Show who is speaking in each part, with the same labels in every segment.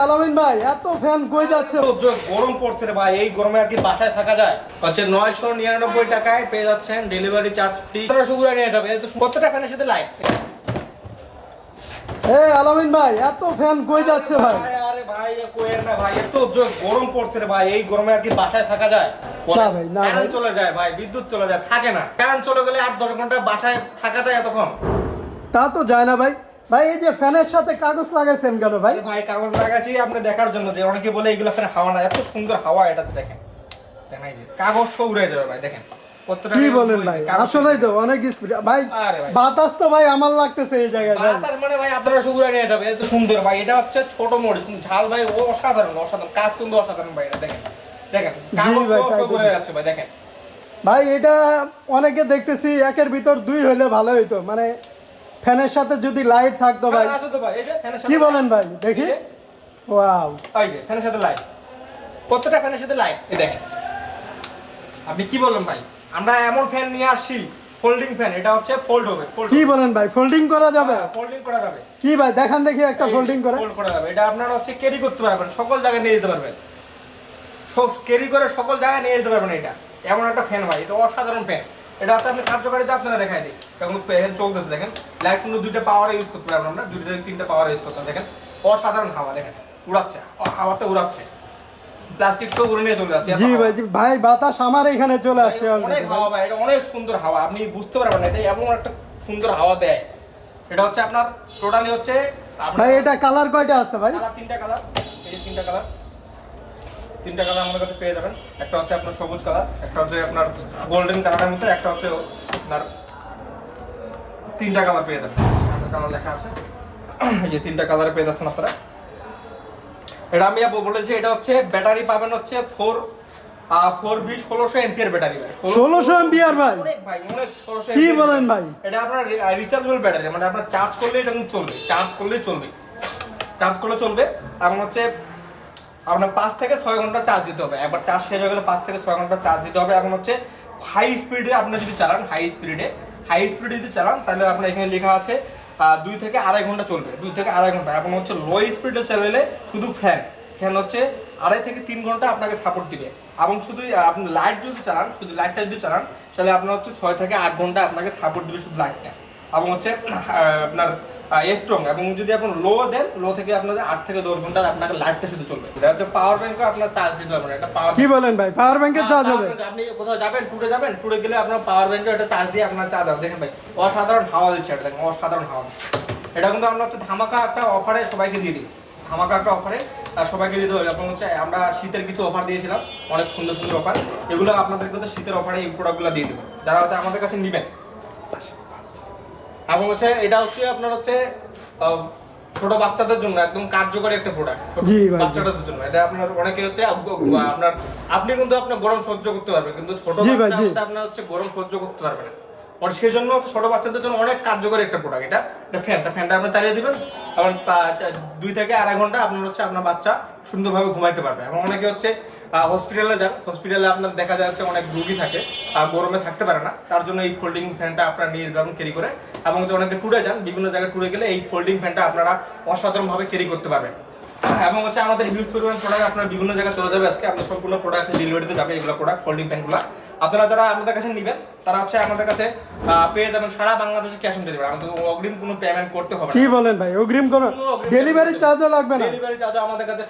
Speaker 1: আলামিন ভাই এত ফ্যান কই যাচ্ছে?
Speaker 2: গরম পড়ছে রে ভাই এই গরমে আর কি বাসায় থাকা যায়? হচ্ছে নয়শো নিরানব্বই টাকায় পেয়ে যাচ্ছেন ডেলিভারি চার্জ ফ্রি তেরোশো নিয়ে যাবে তো ফ্যানের সাথে লাইট
Speaker 1: এই আলামিন ভাই এত ফ্যান কই যাচ্ছে ভাই?
Speaker 2: আরে ভাই এ না ভাই এত জোর গরম পড়ছে রে ভাই এই গরমে আর কি বাসায় থাকা যায়?
Speaker 1: না ভাই, না
Speaker 2: কারেন্ট চলে যায় ভাই বিদ্যুৎ চলে যায় থাকে না। কারেন্ট চলে গেলে আট দশ ঘণ্টা বাসায় থাকা যায় এতক্ষণ।
Speaker 1: তা তো যায় না ভাই। ভাই এই যে ফ্যানের সাথে কাগজ লাগাইছেন কেন ভাই?
Speaker 2: ভাই কাগজ লাগাচ্ছি আপনি দেখার জন্য যে অনেকে বলে এগুলো ফের হাওয়া না এত সুন্দর হাওয়া এটাতে দেখেন। কাগজ সব উড়ে যাবে ভাই দেখেন। কতটা
Speaker 1: কি বলেন ভাই? আসলেই তো অনেক স্পিড ভাই বাতাস তো ভাই আমার লাগতেছে এই জায়গায় ভাই
Speaker 2: মানে ভাই আপনারা সুগুরা নিয়ে যাবে এত সুন্দর ভাই। এটা হচ্ছে ছোট মরিচ ঝাল ভাই ও অসাধারণ অসাধারণ। কাজ কিন্তু অসাধারণ ভাই এটা দেখেন। দেখেন কাগজ সব। উড়ে যাচ্ছে ভাই দেখেন।
Speaker 1: ভাই এটা অনেকে দেখতেছি একের ভিতর দুই হলে ভালো হইতো। মানে ফ্যানের সাথে যদি লাইট থাকতো ভাই।
Speaker 2: ফ্যানের সাথে
Speaker 1: কি বলেন ভাই? দেখি। ওয়াও
Speaker 2: এই যে ফ্যানের সাথে লাইট কতটা ফ্যানের সাথে লাইট এই দেখেন। আপনি কি বললেন ভাই? আমরা এমন ফ্যান নিয়ে আসছি ফোল্ডিং ফ্যান এটা হচ্ছে ফোল্ড হবে
Speaker 1: কি বলেন ভাই? ফোল্ডিং করা যাবে?
Speaker 2: ফোল্ডিং করা যাবে।
Speaker 1: কি ভাই? দেখান দেখি একটা ফোল্ডিং করে।
Speaker 2: ফোল্ড করা যাবে। এটা আপনারা হচ্ছে ক্যারি করতে পারবেন সকল জায়গায় নিয়ে যেতে পারবেন। সব ক্যারি করে সকল জায়গায় নিয়ে যেতে পারবেন এটা। এমন একটা ফ্যান ভাই এটা অসাধারণ ফ্যান এটা হচ্ছে আপনি কার্যকারিতা আপনারা দেখাই দিই এখন ফ্যান চলতেছে দেখেন। লাইট কিন্তু দুইটা পাওয়ার ইউজ করতে পারবেন আমরা দুইটা থেকে তিনটা পাওয়ার ইউজ করতে। দেখেন অসাধারণ হাওয়া দেখেন। উড়াচ্ছে হাওয়াতে উড়াচ্ছে। প্লাস্টিক সব উড়ে নিয়ে চলে যাচ্ছে।
Speaker 1: জি ভাই জি, ভাই বাতাস আমার এখানে চলে আসছে
Speaker 2: অনেক হাওয়া ভাই। এটা অনেক সুন্দর হাওয়া আপনি বুঝতে পারবেন না এটা এমন একটা সুন্দর হাওয়া দেয়। এটা হচ্ছে আপনার টোটালি হচ্ছে
Speaker 1: ভাই এটা কালার কয়টা আছে ভাই?
Speaker 2: কালার তিনটা কালার এই যে তিনটা কালার তিনটা কালার আমাদের কাছে পেয়ে যাবেন। একটা হচ্ছে আপনার সবুজ কালার একটা হচ্ছে আপনার গোল্ডেন কালারের মধ্যে একটা হচ্ছে আপনার তিনটা কালার পেয়ে যাবেন। কালার লেখা আছে। এই যে তিনটা কালারে পেয়ে যাচ্ছেন আপনারা। এটা আমি বলেছি এটা হচ্ছে ব্যাটারি পাবেন হচ্ছে ফোর ফোর বি ষোলোশো এমপিয়ার ব্যাটারি ভাই।
Speaker 1: 1600 ampere ভাই?
Speaker 2: ভাই অনেক ষোলোশো
Speaker 1: কি বলেন ভাই?
Speaker 2: এটা আপনার রিচার্জেবল ব্যাটারি মানে আপনার চার্জ করলে এটা চলবে চার্জ চলবে। চার্জ করলে চলবে এবং হচ্ছে আপনার পাঁচ থেকে ছয় ঘণ্টা চার্জ দিতে হবে। একবার চার্জ শেষ হয়ে গেলে পাঁচ থেকে ছয় ঘণ্টা চার্জ দিতে হবে। এবং হচ্ছে হাই স্পিডে আপনি যদি চালান হাই স্পিডে হাই স্পিডে যদি চালান, তাহলে আপনার এখানে লেখা আছে দুই থেকে আড়াই ঘণ্টা চলবে। দুই থেকে আড়াই ঘণ্টা। এবং হচ্ছে লো স্পিডে চালালে শুধু ফ্যান ফ্যান হচ্ছে আড়াই থেকে তিন ঘণ্টা আপনাকে সাপোর্ট দিবে। এবং শুধু আপনি লাইট যদি চালান, শুধু লাইটটা যদি চালান, তাহলে আপনার হচ্ছে ছয় থেকে আট ঘণ্টা আপনাকে সাপোর্ট দিবে শুধু লাইটটা এবং হচ্ছে আপনার স্ট্রং এবং যদি আপনি লো দেন লো থেকে আপনাদের আট থেকে দশ ঘণ্টা আপনাকে লাইটটা শুধু চলবে। এটা হচ্ছে পাওয়ার ব্যাংকও আপনার চার্জ দিতে পারবেন এটা পাওয়ার
Speaker 1: কি বলেন ভাই? পাওয়ার ব্যাংকের চার্জ হবে।
Speaker 2: আপনি কোথাও যাবেন টুরে যাবেন টুরে গেলে আপনার পাওয়ার ব্যাংকে এটা চার্জ দিয়ে আপনার চার্জ হবে। দেখেন ভাই অসাধারণ হাওয়া দিচ্ছে এটা দেখেন অসাধারণ হাওয়া দিচ্ছে। এটা কিন্তু আমরা হচ্ছে ধামাকা একটা অফারে সবাইকে দিয়ে দিই। ধামাকা একটা অফারে সবাইকে দিতে হবে এখন হচ্ছে আমরা শীতের কিছু অফার দিয়েছিলাম অনেক সুন্দর সুন্দর অফার এগুলো আপনাদেরকে তো শীতের অফারে এই প্রোডাক্টগুলো দিয়ে দেবো। যারা হচ্ছে আমাদের কাছে নেবেন এবং হচ্ছে এটা হচ্ছে আপনার হচ্ছে ছোট বাচ্চাদের জন্য একদম কার্যকরী একটা প্রোডাক্ট বাচ্চাদের জন্য। এটা আপনার অনেকে হচ্ছে আপনার আপনি কিন্তু আপনার গরম সহ্য করতে পারবেন কিন্তু ছোট বাচ্চা আপনার হচ্ছে গরম সহ্য করতে পারবে না। আর সেই জন্য ছোট বাচ্চাদের জন্য অনেক কার্যকরী একটা প্রোডাক্ট এটা এটা ফ্যানটা ফ্যানটা আপনি চালিয়ে দিবেন এবং দুই থেকে আড়াই ঘণ্টা আপনার হচ্ছে আপনার বাচ্চা সুন্দরভাবে ঘুমাইতে পারবে। এবং অনেকে হচ্ছে হসপিটালে যান। হসপিটালে আপনার দেখা যাচ্ছে অনেক রুগী থাকে। গরমে থাকতে পারে না। তার জন্য এই ফোল্ডিং ফ্যানটা আপনারা নিয়ে যাবেন ক্যারি করে। এবং যে অনেকে ট্যুরে যান বিভিন্ন জায়গায় ট্যুরে গেলে এই ফোল্ডিং ফ্যানটা আপনারা অসাধারণভাবে ক্যারি করতে পারবেন। এবং হচ্ছে আমাদের হিউজ পরিমাণ প্রোডাক্ট আপনার বিভিন্ন জায়গায় চলে যাবে আজকে। আপনার সম্পূর্ণ প্রোডাক্ট ডেলিভারিতে যাবে এগুলো প্রোডাক্ট ফোল্ডিং ফ্যানগুলো আপনারা যারা আমাদের কাছে নেবেন তারা হচ্ছে আমাদের কাছে পেয়ে যাবেন সারা বাংলাদেশে ক্যাশ অন ডেলিভারি আমাদের অগ্রিম কোনো পেমেন্ট করতে হবে
Speaker 1: কি বলেন ভাই? অগ্রিম কোন ডেলিভারি চার্জও লাগবে না।
Speaker 2: ডেলিভারি চার্জ আমাদের কাছে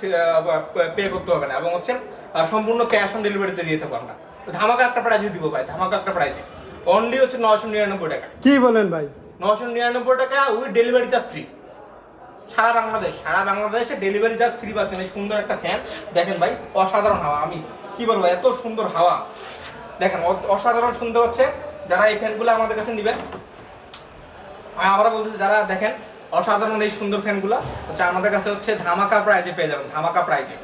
Speaker 2: পে করতে হবে না। এবং হচ্ছে সম্পূর্ণ ক্যাশ অন ডেলিভারিতে দিয়ে দেবো আমরা। ধামাকা একটা প্রাইজে দিব ভাই ধামাকা একটা প্রাইজে অনলি হচ্ছে নশো নিরানব্বই টাকা।
Speaker 1: কি বলেন ভাই?
Speaker 2: নশো নিরানব্বই টাকা উই ডেলিভারি চার্জ ফ্রি সারা বাংলাদেশ সারা বাংলাদেশে ডেলিভারি চার্জ ফ্রি পাচ্ছেন এই সুন্দর একটা ফ্যান দেখেন ভাই অসাধারণ হাওয়া। আমি কি বলব এত সুন্দর হাওয়া। দেখেন অসাধারণ সুন্দর হচ্ছে। যারা এই ফ্যানগুলো আমাদের কাছে নেবেন। আমরা বলতেছি যারা দেখেন অসাধারণ এই সুন্দর ফ্যানগুলো হচ্ছে আমাদের কাছে হচ্ছে ধামাকা প্রাইজে পেয়ে যাবেন। ধামাকা প্রাইজে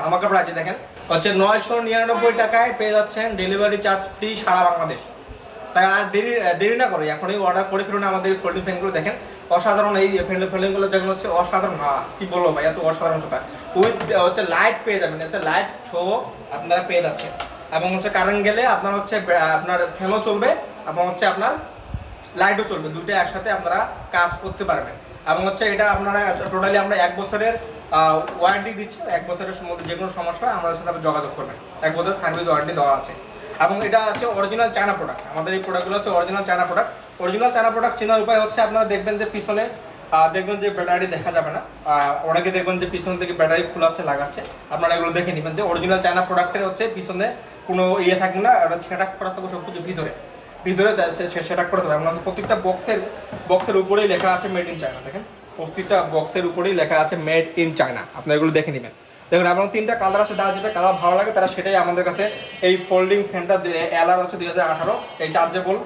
Speaker 2: ধামাকা প্রাইজে দেখেন। হচ্ছে নয়শো নিরানব্বই টাকায় পেয়ে যাচ্ছেন ডেলিভারি চার্জ ফ্রি সারা বাংলাদেশ। তাই আর দেরি দেরি না করে, এখনই অর্ডার করে ফেলুন আমাদের ফোল্ডিং ফ্যানগুলো দেখেন। অসাধারণ এই ফ্যানগুলো যেগুলো হচ্ছে অসাধারণ। হাওয়া কি বলব ভাই, এত অসাধারণ সেটা উইথ হচ্ছে লাইট পেয়ে যাবেন একটা লাইট শো আপনারা পেয়ে যাচ্ছেন। এবং হচ্ছে কারেন্ট গেলে আপনার হচ্ছে আপনার ফ্যানও চলবে এবং হচ্ছে আপনার লাইটও চলবে। দুটো একসাথে আপনারা কাজ করতে পারবেন। এবং হচ্ছে এটা আপনারা টোটালি আমরা এক বছরের ওয়ারেন্টি দিচ্ছি। এক বছরের মধ্যে যে কোনো সমস্যা আমাদের সাথে যোগাযোগ করবেন। এক বছরের সার্ভিস ওয়ারেন্টি দেওয়া আছে। এবং এটা হচ্ছে অরিজিনাল চায়না প্রোডাক্ট আমাদের এই প্রোডাক্টগুলো হচ্ছে original China product original China product চেনার উপায় হচ্ছে আপনারা দেখবেন যে পিছনে দেখবেন যে ব্যাটারি দেখা যাবে না। অনেকে দেখবেন যে পিছন থেকে ব্যাটারি খোলাচ্ছে লাগাচ্ছে। আপনারা এগুলো দেখে নেবেন যে অরিজিনাল চায়না প্রোডাক্টের হচ্ছে পিছনে কোনো ইয়ে থাকবে না ওটা সেট করা থাকবে সব কিছু ভিতরে। ভিতরে সেট করতে হবে আপনার প্রত্যেকটা বক্সের বক্সের উপরেই লেখা আছে মেড ইন চায়না দেখেন? প্রত্যেকটা বক্সের উপরেই লেখা আছে মেড ইন চায়না আপনারা এগুলো দেখে নেবেন। দেখুন আপনার তিনটা কালার আছে, যার যেটা কালার ভালো লাগে, তারা সেটাই আমাদের কাছে এই ফোল্ডিং ফ্যানটা এলার হচ্ছে দুই হাজার আঠারো। এই চার্জেবল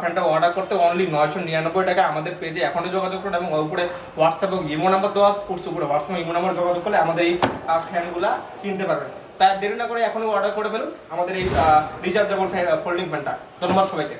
Speaker 2: ফ্যানটা অর্ডার করতে অনলি নয়শো নিরানব্বই টাকা। আমাদের পেজে এখনই যোগাযোগ করুন এবং উপরে হোয়াটসঅ্যাপ এবং ইমো নাম্বার দেওয়া কোর্স উপরে হোয়াটসঅ্যাপ ইমো নাম্বার যোগাযোগ করলে আমাদের এই ফ্যানগুলা কিনতে পারবেন। তাই দেরি না করে এখনই অর্ডার করে ফেলুন। আমাদের এই রিচার্জেবল ফোল্ডিং ফ্যানটা ধন্যবাদ সবাইকে।